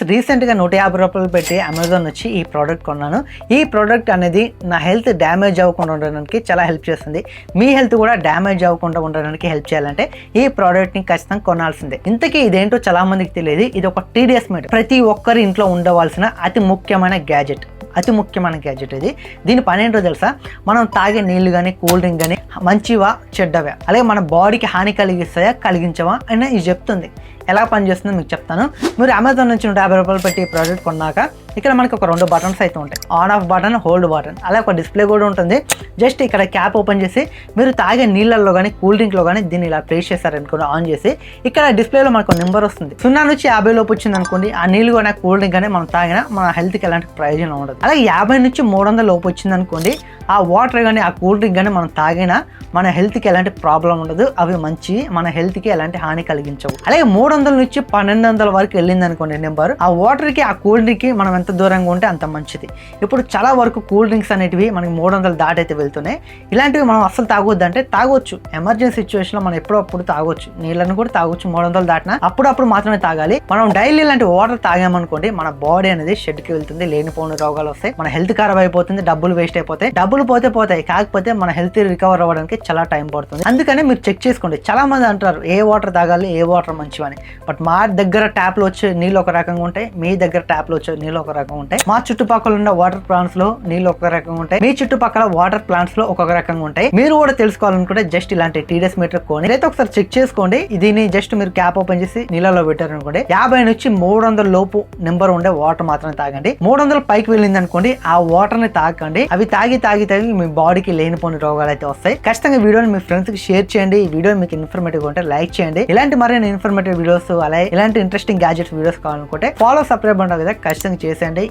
Just రీసెంట్గా నూట యాభై రూపాయలు పెట్టి అమెజాన్ వచ్చి ఈ ప్రోడక్ట్ కొన్నాను. ఈ ప్రోడక్ట్ అనేది నా హెల్త్ డ్యామేజ్ అవ్వకుండా ఉండడానికి చాలా హెల్ప్ చేస్తుంది. మీ హెల్త్ కూడా డ్యామేజ్ అవ్వకుండా ఉండడానికి హెల్ప్ చేయాలంటే ఈ ప్రోడక్ట్ని ఖచ్చితంగా కొనాల్సిందే. ఇంతకీ ఇదేంటో చాలా మందికి తెలియదు. ఇది ఒక టీడీఎస్ మీట్ ప్రతి ఒక్కరి ఇంట్లో ఉండవలసిన అతి ముఖ్యమైన గ్యాజెట్ అతి ముఖ్యమైన గ్యాజెట్ ఇది. దీని పని ఏంటో తెలుసా? మనం తాగే నీళ్ళు కానీ కూల్ డ్రింక్ కానీ మంచివా చెడ్డవా? అలాగే మన బాడీకి హాని కలిగిస్తాయా కలిగించవా? అని ఇది చెప్తుంది. ఎలా పనిచేస్తుందో మీకు చెప్తాను. మీరు అమెజాన్ నుంచి నూట యాభై రూపాయలు పెట్టి ప్రోడక్ట్ కొన్నాక ఇక్కడ మనకి ఒక రెండు బటన్స్ అయితే ఉంటాయి. On off button hold button అలాగే ఒక డిస్ప్లే కూడా ఉంటుంది. జస్ట్ ఇక్కడ క్యాప్ ఓపెన్ చేసి మీరు తాగే నీళ్ళల్లో కానీ కూల్ డ్రింక్లో కానీ దీన్ని ఇలా ప్లేస్ చేశారనుకోండి ఆన్ చేసి ఇక్కడ డిస్ప్లేలో మనకు నెంబర్ వస్తుంది. సున్నా నుంచి యాభై లోపు వచ్చింది అనుకోండి ఆ నీళ్ళు కానీ కూల్ డ్రింక్ కానీ మనం తాగినా మన హెల్త్కి ఎలాంటి ప్రయోజనం ఉండదు. అలాగే యాభై నుంచి మూడు వందల లోపు వచ్చింది అనుకోండి ఆ వాటర్ కానీ ఆ కూల్ డ్రింక్ కానీ మనం తాగినా మన హెల్త్కి ఎలాంటి ప్రాబ్లం ఉండదు. అవి మంచి మన హెల్త్కి ఎలాంటి హాని కలిగించవు. అలాగే మూడు వందల నుంచి పన్నెండు వందల వరకు వెళ్ళింది అనుకోండి నెంబర్. ఆ వాటర్కి ఆ కూల్ డ్రింక్కి మనం ఎంత దూరంగా ఉంటే అంత మంచిది. ఇప్పుడు చాలా వరకు కూల్ డ్రింక్స్ అనేటివి మనకి మూడు వందలు దాటైతే వెళ్తున్నాయి. ఇలాంటివి మనం అసలు తాగొద్దు అంటే తాగొచ్చు ఎమర్జెన్సీ సిచ్యువేషన్లో మనం ఎప్పుడో అప్పుడు తాగొచ్చు. నీళ్ళని కూడా తాగొచ్చు మూడు వందలు దాటినా. అప్పుడప్పుడు మాత్రమే తాగాలి. మనం డైలీ ఇలాంటి వాటర్ తాగామనుకోండి మన బాడీ అనేది షెడ్కి వెళ్తుంది. లేనిపోని రోగాలు వస్తాయి. మన హెల్త్ ఖరాబ్ అయిపోతుంది. డబ్బులు వేస్ట్ అయిపోతాయి. డబ్బులు పోతే పోతాయి. కాకపోతే మన హెల్త్ రికవర్ అవ్వడానికి చాలా టైం పడుతుంది. అందుకనే మీరు చెక్ చేసుకోండి. చాలా మంది అంటారు ఏ వాటర్ తాగాలి? ఏ వాటర్ మంచివని. బట్ మా దగ్గర ట్యాప్లు వచ్చే నీళ్ళు ఒక రకంగా ఉంటాయి మీ దగ్గర ట్యాప్లు వచ్చే నీళ్ళు ఒక రకంగా ఉంటాయి. మా చుట్టుపక్కల ఉన్న వాటర్ ప్లాంట్స్లో నీళ్ళు ఒక రకంగా ఉంటాయి. మీ చుట్టుపక్కల వాటర్ ప్లాంట్స్లో ఒక్కొక్క రకంగా ఉంటాయి. మీరు కూడా తెలుసుకోవాలనుకుంటే జస్ట్ ఇలాంటి టీడీఎస్ మీటర్ కొని అయితే ఒకసారి చెక్ చేసుకోండి. దీన్ని జస్ట్ మీరు క్యాప్ ఓపెన్ చేసి నీళ్ళలో పెట్టారు అనుకోండి యాభై నుంచి మూడు వందల లోపు నెంబర్ ఉండే వాటర్ మాత్రమే తాగండి. మూడు వందల పైకి వెళ్ళింది అనుకోండి ఆ వాటర్ని తాగండి అవి తాగి తాగి తాగి మీ బాడీకి లేనిపోని రోగాలు అయితే వస్తాయి. ఖచ్చితంగా వీడియోని మీ ఫ్రెండ్స్కి షేర్ చేయండి. ఈ వీడియో మీకు ఇన్ఫర్మేటివ్ ఉంటే లైక్ చేయండి. ఇలాంటి మరిన్ని ఇన్ఫర్మేటివ్ వీడియోస్ అలాగే ఇలాంటి ఇంట్రెస్టింగ్ గ్యాజెట్స్ వీడియోస్ కావాలనుకుంటే ఫాలో సబ్స్క్రైబ్ ఉంటుంది కదా? ఖచ్చితంగా చేసేయండి.